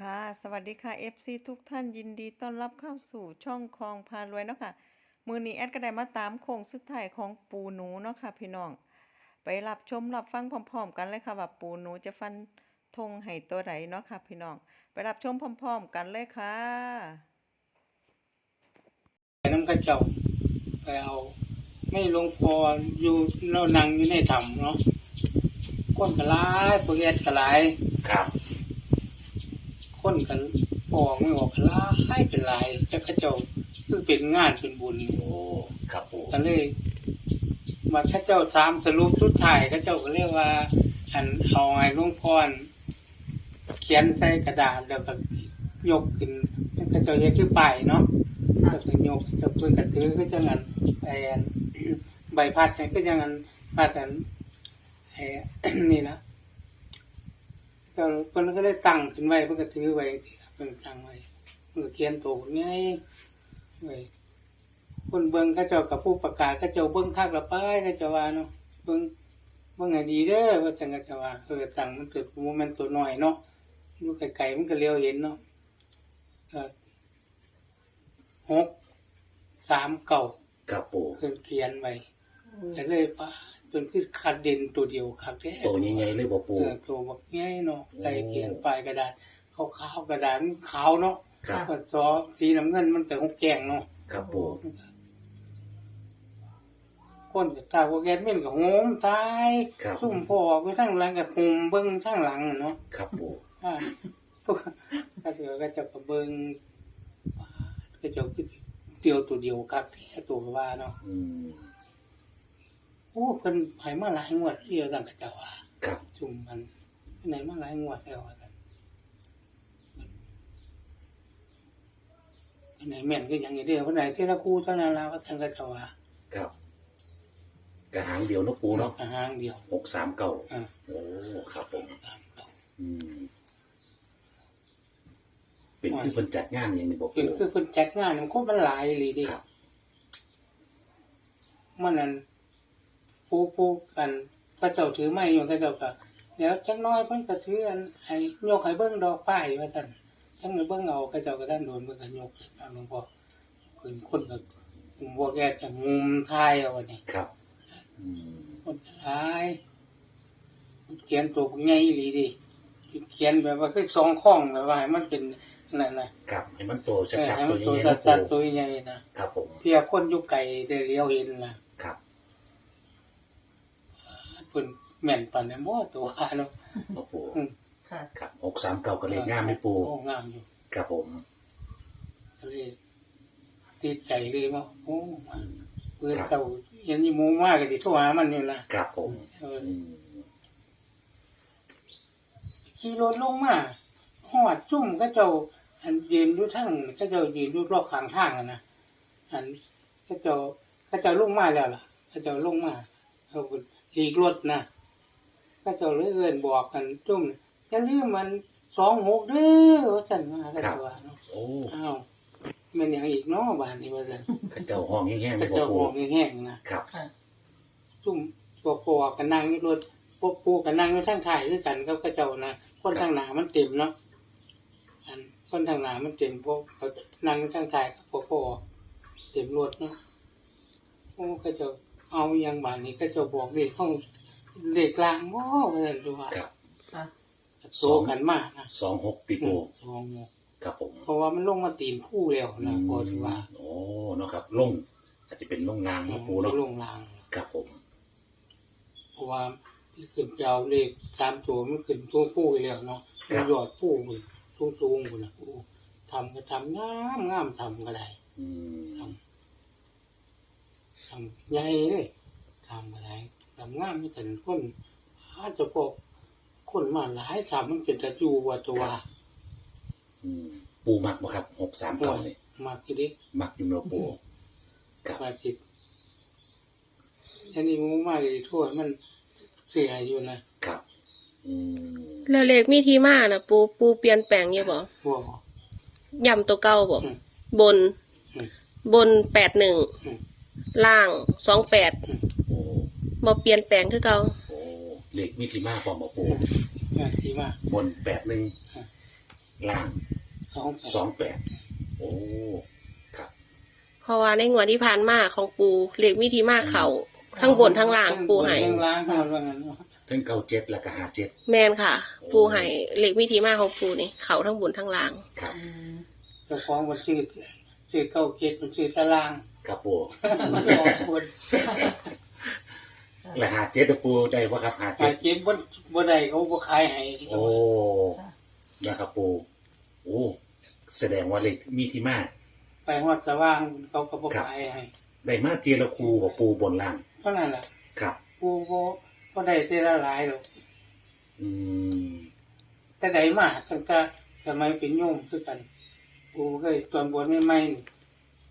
ค่ะ สวัสดีค่ะ FC ทุกท่านยินดีต้อนรับเข้าสู่ช่องคลองพารวยเนาะค่ะ มือนี้แอดก็ได้มาตามโค้งสุดท้ายของปูหนูเนาะค่ะพี่น้อง ไปรับชมรับฟังพร้อม ๆ กันเลยค่ะว่าปูหนูจะฟันธงให้ตัวไหนเนาะค่ะพี่น้อง ไปรับชมพร้อม ๆ กันเลยค่ะไปน้ำกระเจ้าไปเอาไม่หลวงพออยู่เรานั่งอยู่ในถ้ำเนาะคนก็หลายพวกแอดก็หลายครับ คนกันออกไม่ออกก็หลายเป็นหลายแต่กระเจ้าคือเป็นงานเป็นบุญโอ้ครับปูก็เลยมาข้าเจ้าถามสรุปสุดท้ายข้าเจ้าก็เรียกว่า อันเอาไงหลวงพ่อเขียนใส่กระดาษแล้วก็ยกขึ้นข้าเจ้าเรียกชื่อป้ายเนาะแล้วก็โยกจะเพื่อนกระถือก็จะงันไอ้อันใบพัดเนี่ยก็จะงันพัดอันไอ้นี่นะ ก็เพิ่นก็ได้ตั้งขึ้นไว้เพิ่นก็ถือไว้เพิ่นตั้งไว้เพิ่นก็เขียนโตง่ายไว้คนเบิ่งเขาเจ้ากับผู้ประกาศเขาเจ้าเบิ่งคักละไปเขาเจ้าว่าเนาะเบิ่งเบิ่งให้ดีเด้อว่าจังเขาเจ้าว่าเออตั้งมันเกิดโมเมนต์ตัวน้อยเนาะอยู่ไกลๆมันก็เลี้ยวเห็นเนาะเออหกสามเก่าครับปูเพิ่นเขียนไว้แต่เลยป่า เพิ่นคือคัดเด่นตัวเดียวคักแท้โตใหญ่ๆเลยบ่ปูเออตัวบักใหญ่เนาะใส่เขียนปลายกระดาษขาวๆกระดาษมันขาวเนาะครับก็ซอสีน้ำเงินมันก็หกแกงเนาะครับปูคนก็ตาบ่แกนเม่นก็โหมตายครับซุ่มพอออกไปทางหลังก็คุมเบิ่งทางหลังอะเนาะครับปูอ่าพวกก็เสือก็จะก็เบิ่งก็เจะคือเดียวตัวเดียวคักแท้ตัวว่าเนาะอืม โอ้เพิ่นให้มาหลายงวดเดียวตั้งแต่เจ้าว่าครับ จุ่มมันเพิ่นให้มาหลายงวดแล้วว่าซั่นเพิ่นให้แม่นคือหยังนี่เด้อเพิ่นให้ทีละคู่เท่านั้นล่ะว่าท่านก็เจ้าว่าครับ กระหางเดียวเนาะปูเนาะอาหางเดียวหกสามเก้าอ่าโอ้ครับผม ตามต่ออืม เป็นคือเพิ่นจัดงานอย่างนี้บ่เพิ่ปูนคือเพิ่นจัดงานมันคงมันหลายอีหลีเดิครับ มันนั่น ผู้ผู้กันพระเจ้าถือไม้อยู่พระเจ้าก็เดี๋ยวจักหน้อยเพิ่นก็ถืออันให้ยกให้เบิ่งดอกป้ายว่าซั่นจังเบิ่งเอาพระเจ้าก็ด้านโดนเพิ่นก็ยกเอาหลวงพ่อเพิ่นคนก็บ่แก่จะงุมทายเอาอันนี้ครับอืมคนหลายเขียนตัวใหญ่อีหลีดิเขียนแบบว่าคือสองข้องแบบว่าให้มันเป็นนั่นน่ะครับให้มันโตเออชัดให้ๆมัตัวนใหตัวญ่ๆเนาะสัดๆปูตัวใหญ่นะครับผมเที่ยคนอยู่ไกลได้เลี้ยวเห็นนะครับ เพิ่นแม่นปานนั้นบ่ตัวเนาะโอ้ปูอืมค่ะครับหกสามเก้าก็เลยงามไม่ปูโอ้งามอยู่ครับผมก็เลยติดใจเลยว่าโอ้เพิ่นเจ้าเห็นอยู่หมู่มากก็สิโทรหามันนี่ล่ะครับผมเอออืมขี่รถลงมาหอดจุ่มก็เจ้าอันยืนอยู่ทั้งก็เจ้ายืนอยู่รอบข้างทางอะนะอันก็เจ้าก็เจ้าลงมาแล้วล่ะก็เจ้าลงมาเขาก็ หลีกรถนะก็เจ้าเลยเอินบอกกันจุ่มจะลืมมันสองหกเด้อว่าสันมาก็เจ้าว่าเนาะโอ้อ้าวแมันอย่างอีกเนาะบ้านนี้ว่าสันข้าเจ้าห้องแห้งๆก็เลยบ่เจ้าปูบอกแห้งๆนะครับจุ่มปวกปวกกันนั่งอยู่รถพวกปูกันนั่งอยู่ทั้งถ่ายด้วยกันก็ก็เจ้านะคนทางหนามันเต็มเนาะอันคนทางหนามันเต็มพวกเขานั่งอยู่ทั้งถ่ายก็พอเต็มรถเนาะโอ้ก็เจะ เอาอยังบานนี้ก็เจะบอกเลขห้องเลขกลางบ่ว่าซั่นดูว่าครับโตกันมากนะสองหกติอืปูมสองหกครับผมเพราะว่ามันลงมาตีนผู้แล้วนะพอที่ว่าโอ้เนาะครับลงอาจจะเป็นลงนางเนาะปูเนาะลงลางครับผม เพราะว่าขึ้นเจ้าเลขตามตัวมันขึ้นตัวผู้ไปแล้วเนาะมันยอดผู้มันสูงสูงๆพุ่นนะผู้ทำก็ทำงามงามทำก็ได้อืม ทำใหญ่เลยทำก็ได้ทำงามไม่ถึงคนอาจจะพวกคนมาหลายทำมันเป็นตะจูว่าตัวอืมปูมักบ่ครับหกสามห่วเก้ายนี่มาทีนี้มักอยู่เนาะปูครับมาจิตอันนี้มูมากเลยทั่วมันเสียอยู่นะครับอืมแล้วเลขมีที่มานะปูปูเปลี่ยนแปลงอยู่บ่บัวย่ำตัวเก่าบ่อืมบนอืมบนแปดหนึ่งอืม ล่างสองแปดโอ้บ่เปลี่ยนแปลงคือเก่าโอ้เลขมิติมาพร้อมบ่ปูงานที่มาบนแปดหนึ่งล่างสองสองแปดโอ้ครับเพราะว่าในงวดที่ผ่านมาของปูเลขมีที่มาเขาทั้งบนทั้งล่างปูให้ทั้งล่างทั้งว่างั้นเนาะทั้งเก้าเจ็ดแล้วก็หาเจ็ดแมนค่ะ ปูให้เลขมีที่มาของปูนี่เขาทั้งบนทั้งล่างครับ เจ้าของมันชื่อชื่อเก้าเกตมันชื่อตาราง ครับปูมันออกบนแล้วหาเจ็ดนะปูได้ปะครับหาหาเจ็ดเก็บบ่บ่ได้เขาบ่ขายให้โอ้นะครับปูโอ้แสดงว่าเลขมีที่มาไปฮอดสว่างเขาก็บ่ขายให้ได้มาเทียละคูกับปูบนล่างเท่านั้นล่ะครับกูบ่บ่ได้แต่ละหลายดอก อืมแต่ใดมาตั้งแต่สมัยเป็นโยมคือกัน กูเคยตอนบวชใหม่ๆนี่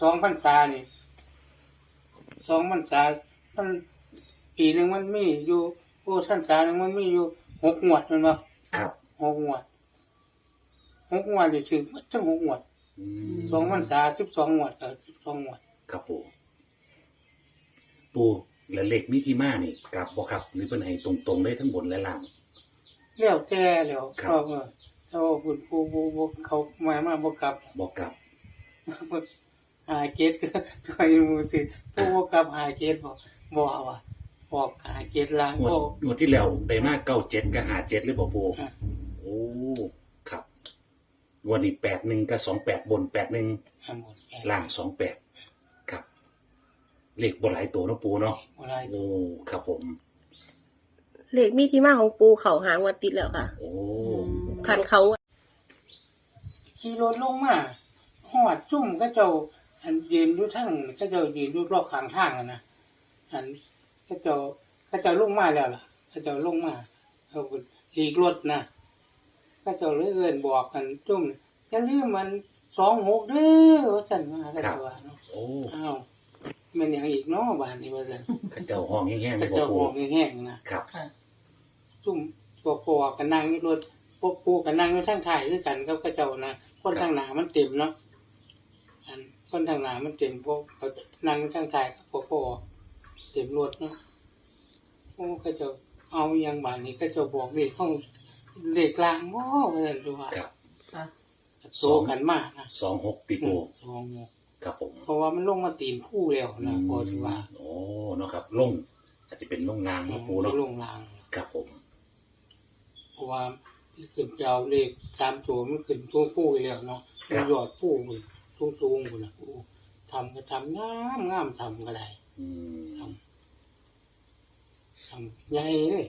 สองพรรษานี่ สองพรรษามันปีหนึงมันมีอยู่โอ้พรรษาหนึงมันมีอยู่หกงวดแมันบ่ครับหกงวดหกงวดนี่ถือหมดทั้งหกงวดอืมสองพรรษาสิบสองงวดกับสิบสองงวดครับปูปูแล้วเลขมีที่มานี่กลับบ่ครับหรือเป็นให้ตรงๆได้ทั้งบนและล่าง แล้วแต่แล้วครับ ก็เออถ้าว่าคุณครูบ่บ่เขามามาบ่กลับบอกกลับ หาเกตก็ตัวอยู่มือสิผู้บ่กลับหาเกตบ่บ่เอาว่ะบอกหาเกตล้างงวดบ่ งวดที่แล้วได้มากเก้าเจ็ดกับหาเจ็ดหรือเปล่าปูอะ โอ้ ครับงวันนี้แปดหนึ่งกับสองแปดบนแปดหนึ่งทั้งหมดแปดล่างสองแปดครับ เลขบนหลายตัวเนาะปูเนาะ บ่ได้โอ้ ครับผม เลขมีที่มาของปูเขาหางวันติดแล้วค่ะ โอ้คันเขาขี่รถลงมาฮอดจุ่มก็เจ้า อันยืนอยู่ทั้งก็เจ้ายืนอยู่รอบข้างทางอะนะอันก็เจ้าก็เจ้าลงมาแล้วล่ะก็เจ้าลงมาเขาก็หลีกรถนะก็เจ้าเลยเอิ้นบอกกันจุ่มจะลืมมัน26เด้อว่าซั่นว่าก็เจ้าว่าเนาะโอ้อ้าวแมันหยังอีกเนาะบ้านนี้ว่าซั่นข้าเจ้าห้องแห้งๆก็เลยบ่เจ้าปูบอกแห้งๆนะครับซุ่มปอกปอกกันนั่งอยู่รถพวกปูกันนั่งอยู่ทางท้ายคือกันกับกระเจ้านะคนทางหน้ามันเต็มเนาะอันคนทางหน้ามันเต็มพวกเขานั่งอยู่ทางท้ายกับปอกปอเต็มรถเนาะโอ้กระเจ้าเอาอยังบ้านนี้กระเจ้าบอกเลขห้องเลขกลางบ่ว่าซั่นดูว่าครับโตกันมากนะสองหกติอืปูมสองโมงครับผมเพราะว่ามันลงมาตีนผู้แล้วนะพอที่ว่าโอ้เนาะครับลงอาจจะเป็นลงนางเนาะปูเนาะไม่ลงรางครับผมเพราะว่าขึ้นเจ้าเลขตามตัวมันขึ้นตัวผู้อยู่แล้วเนาะมันหยอดผู้มัน สูงสูงคนนะผู้ทำก็ทำงามงามทำก็ได้อืมทำใหญ่เลย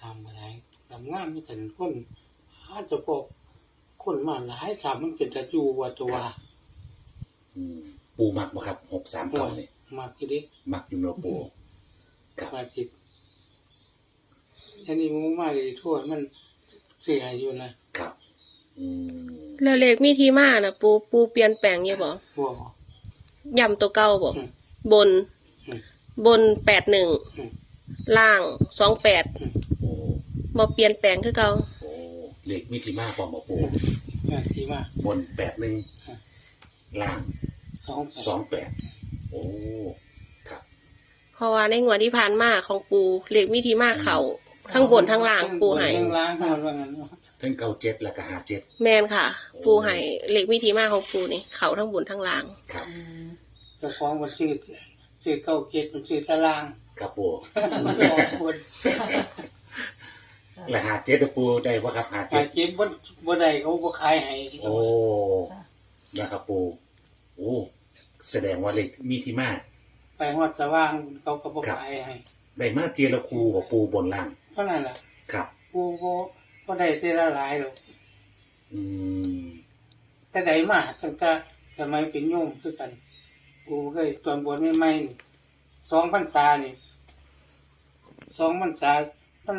ทำก็ได้ทำงามไม่ถึงคนอาจจะพวกคนมาหลายทำมันเป็นตะจูว่าตัวอืมปูมักบ่ครับหกสามห่วเก้ายนี่มากทีเดียวมักอยู่เนาะปูครับมาจิตอันนี้มึงมากเลยทั่วมันเสียอยู่นะครับอืม แล้วเลขมีที่มานะปูปูเปลี่ยนแปลงเยอะบ่บัวย่ำตัวเก้าบ่อืมบนอืมบนแปดหนึ่งอืมล่างสองแปดโอ้บ่เปลี่ยนแปลงคือเก่าโอ้เลขมีที่มาบ่บ่ปูงานที่มาบนแปดหนึ่งอืมล่างสองสองแปดโอ้ครับเพราะว่าในงวดที่ผ่านมาของปูเลขมีที่มาเขาทั้งบนทั้งล่างปูให้ทั้งล่างทั้งว่างั้นเนาะ ทั้งเก้าเจ็ดแล้วก็หาเจ็ด แมนค่ะ ปูให้เลขมีที่มาของปูนี่เขาทั้งบนทั้งล่าง ครับ เจ้าของมันชื่อชื่อเก้าเกตมันชื่อตารางครับปูมันออกบนแล้วหาเจ็ดนะปูได้ปะครับหาหาเจ็ดเก็บบ่บ่ได้เขาบ่ขายให้โอ้ นะครับปูโอ้ แสดงว่าเลขมีที่มาไปฮอดสว่างเขาก็บ่ครับขายให้ได้มาเทียละคูกับปูบนล่าง เท่านั้นล่ะครับ กูบ่ บ่ได้แต่ละหลายดอกอืมแต่ใดมาตั้งแต่สมัยเป็นโยมคือกันกูเคยตอนบวชใหม่ๆนี่สองพรรษานี่สองพรรษามัน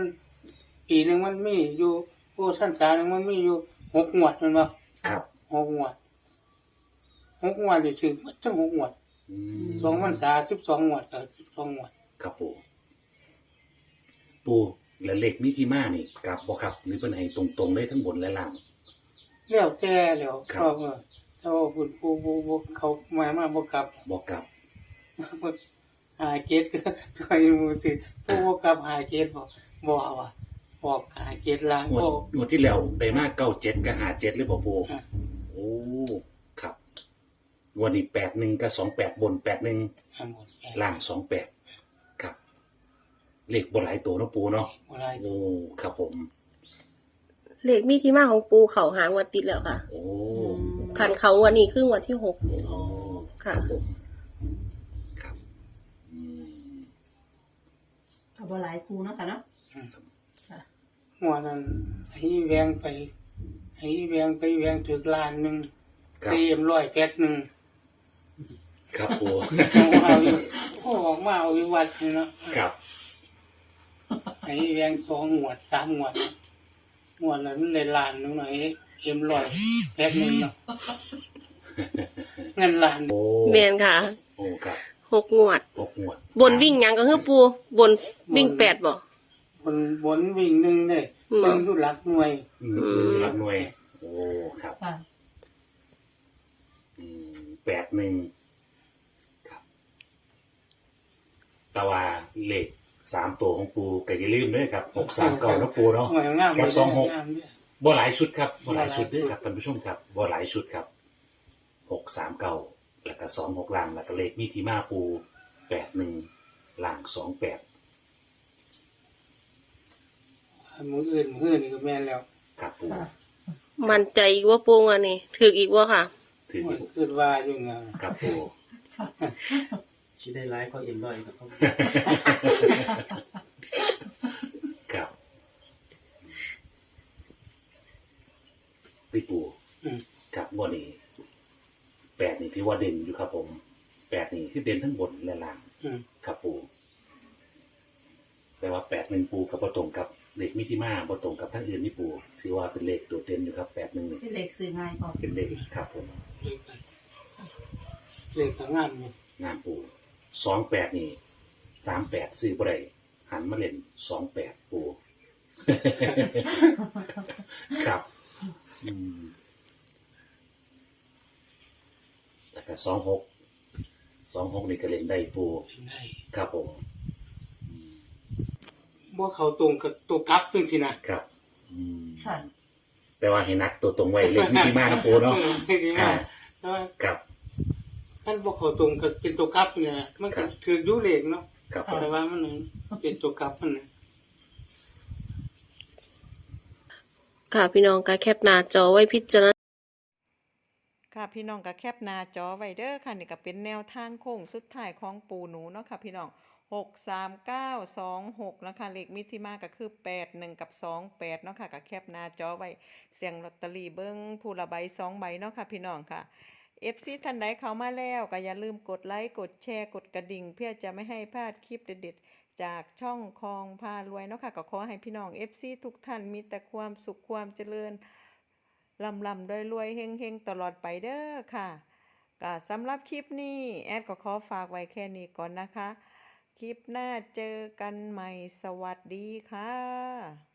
ปีหนึงมันมีอยู่โอ้พรรษาหนึงมันมีอยู่หกงวดแมันบ่ครับหกงวดหกงวดนี่ถือหมดทั้งหกงวดอืมสองพรรษาสิบสองงวดกับสิบสองงวดครับปูปู แล้วเลขมีที่มานี่กลับบ่ครับหรือเป็นให้ตรงๆได้ทั้งบนและล่าง แล้วแต่แล้วครับก็เออถ้าว่าคุณปูปูปูเขามามาบ่กลับบอกกลับหาเกตก็ตัวอยู่มือสิปูบ่กลับหาเกตบ่บ่เอาอะบออกหาเจ็ดล้างงวดโอ้งวดที่แล้วได้มากเก้าเจ็ดกับหาเจ็ดหรือเปล่าปูอะโอ้ครับงวดนี้แปดหนึ่งกับสองแปดบนแปดหนึ่ง ทั้งหมดแปดล่างสองแปดครับ เลขบนหลายตัวเนาะปูเนาะบ่ได้โอ้ครับผม เลขมีที่มาของปูเขาหางวันติดแล้วค่ะ โอ้ขันเขาวันนี้ครึ่งวันที่หก โอ้คค่ะ รับผมครับอืมเอาบ่หลายครูเนาะค่ะเนาะ หัวนั้นให้แวงไป ให้แวงไปแวงถึงล้านหนึ่งครับเต็มร้อยแพ็คหนึ่งครับปู เอาเอาอยู่โอ้ออกมาเอาอยู่วัดนี่เนาะครับ ให้แวงสองหมวดสามหมวดหมวดนั้นมันเลยล้านหนึงหน่อยเอ็มร้อยแพ็คหนึ่งเนาะเงินล้านโอ้เมียนค่ะโอ้ครับหกงวด หกงวดบนวิ่งหยังก็คือปูบนวิ่งแปดบ่ บนบนวิ่งหนึ่งเนี่ยอืมหนึ่งอยู่หลักหน่วยอืมหลักหน่วย โอ้ครับค่ะอืมแปดหนึ่งครับ แตว่าเลข สามตัวของปูก็อย่าลืมด้วยครับหกสามเก่านะปูเนาะหน่วยงามกับสองหกงามเนี่ย บ่หลายชุดครับบ่หลายชุดบ่หลายชุดเด้วยครับท่านผู้ชมครับบ่หลายชุดครับหกสามเก่าแล้วก็สองหกล่างแล้วก็เลขมีที่มาปูแปดหนึ่งล่างสองแปดมืออื่นมืออื่นนี่ก็แม่นแล้วครับปูค่ะ มันใจอีกว่าปูวันนี้ถืออีกว่าค่ะ ถือมือขึ้นว่าอยู่ไงครับปู ชิได้ไลฟ์เขาเอ็นร้อยครับเขาครับพี่ปูอืมครับบ่นี้แปดนี่ที่ว่าเด่นอยู่ครับ ผมแปดนี่คือเด่นทั้งบนและล่างอืมครับปูแต่ว่าแปดหนึ่งปูกับบ่ตรงกับเลขมิติมาบ่ตรงกับทั้งอื่นนี่ปูถือว่าเป็นเลขโดดเด่นอยู่ครับแปดหนึ่งนี่เป็นเลขซื้อง่ายพอเป็นเลขครับผมเลขกันเลขก็งามอยู่งามปู สองแปดนี่สามแปดซื้อบ่ได้หันมาเล่นสองแปดปูครับอืมแล้วก็สองหกสองหกนี่ก็เล่นได้ปูเป็นได้ครับผมบ่เขาตรงกับตัวกลับซึ่งสินะครับ อืมค่ะ แต่ว่าให้นักตัวตรงไว้เลขมิติมานะปูเนาะออให้ดีมาอ่ากแต่ว่า ครับ คันบ่เขาตรงกับเป็นตัวกลับเนี่ยมันครัก็บถืออยู่เลขเนาะครับผมแต่ว่ามันเป็นตัวกลับมันน่ะค่ะพี่น้องก็แคปหน้าจอไว้พิจารณาค่ะพี่น้องก็แคปหน้าจอไว้เด้อค่ะนี่ก็เป็นแนวทางโค้งสุดท้ายของปูหนูเนาะค่ะพี่น้องหกสามเก้าสองหกนะคะเลขมิติมาก็คือแปดหนึ่งกับสองแปดเนาะค่ะก็แคปหน้าจอไว้เสียงลอตเตอรี่เบิ้งผู้ละใบสองใบเนาะค่ะพี่น้องค่ะ FC ท่านใดเข้ามาแล้วก็อย่าลืมกดไลค์กดแชร์กดกระดิ่ง เพื่อจะไม่ให้พลาดคลิปเด็ดๆ จากช่องคองพารวยเนาะค่ะก็ขอให้พี่น้อง FC ทุกท่านมีแต่ความสุขความเจริญลำลำรวยรวยเฮงเฮงตลอดไปเด้อค่ะก็สำหรับคลิปนี้แอดก็ขอฝากไว้แค่นี้ก่อนนะคะ คลิปหน้าเจอกันใหม่สวัสดีค่ะ